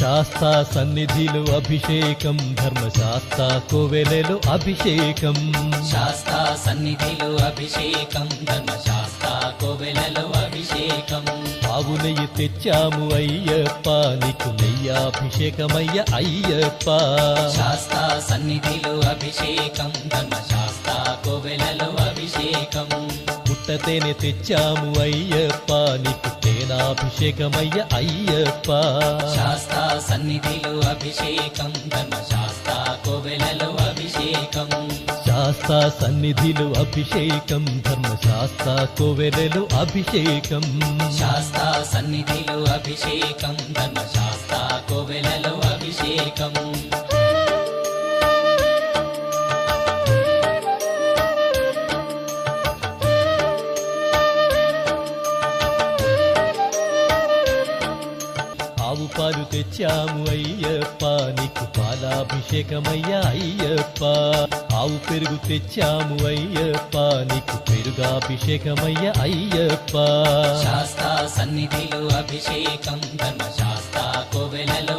శాస్తా సన్నిధిలో అభిషేకం ధర్మశాస్త్ర కోవెలలో అభిషేకం. శాస్తా సన్నిధిలో అభిషేకం ధర్మశాస్త్ర కోవెలలో అభిషేకం. ఆవు నెయ్యి తెచ్చాము అయ్యప్ప నీకు నెయ్యాభిషేకమయ్య అయ్యప్ప. శాస్తా సన్నిధిలో అభిషేకం ధర్మశాస్త్ర కోవెలలో అభిషేకం. పుట్టతేనె తెచ్చాము అయ్యప్ప. నీకు తేనాభిషేకమయ్య అయ్యప్ప. శాస్తా సన్నిధిలో అభిషేకం ధర్మశాస్త్ర కోవెలలో అభిషేకం. శాస్త్ర సన్నిధిలో అభిషేకం ధర్మశాస్త్ర కోవెలలో అభిషేకం. శాస్తా సన్నిధిలో అభిషేకం ధర్మశాస్త్ర కోవెలలో అభిషేకం. ఆవు పాలు తెచ్చాము అయ్యప్ప నీకు పాలాభిషేకమయ్యా అయ్యప్ప. ఆవు పెరుగు తెచ్చాము అయ్యప్ప నీకు పెరుగాభిషేకమయ్య అయ్యప్ప. శాస్తా సన్నిధిలో అభిషేకం ధర్మశాస్త్ర కోవెలలో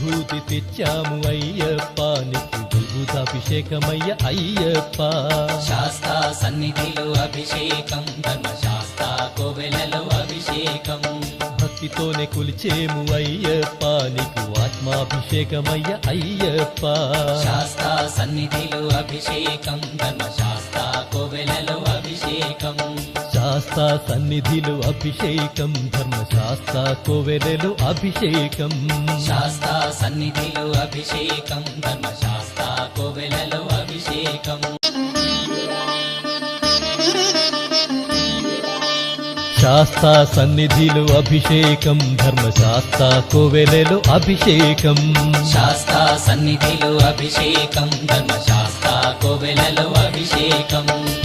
విభూతి తెచ్చాము అయ్యప్ప నీకు విభూతాభిషేకమయ్య అయ్యప్ప. శాస్తా సన్నిధిలో అభిషేకం ధర్మశాస్త్ర కోవెలలో అభిషేకం. భక్తితోనే కొలిచేము అయ్యప్ప నీకు ఆత్మాభిషేకమయ్య అయ్యప్ప. శాస్తా సన్నిధిలో అభిషేకం ధర్మశాస్త్ర కోవెలలో అభిషేకం శాస్త్ర సన్నిధిలో అభిషేకం ధర్మశాస్త్ర కోవెలలో అభిషేకం. శాస్తా సన్నిధిలో అభిషేకం ధర్మశాస్త్ర కోవెలలో అభిషేకం. శాస్త్ర సన్నిధిలో అభిషేకం ధర్మశాస్త్ర కోవెలలో అభిషేకం. శాస్తా సన్నిధిలో అభిషేకం ధర్మశాస్త్ర కోవెలలో అభిషేకం.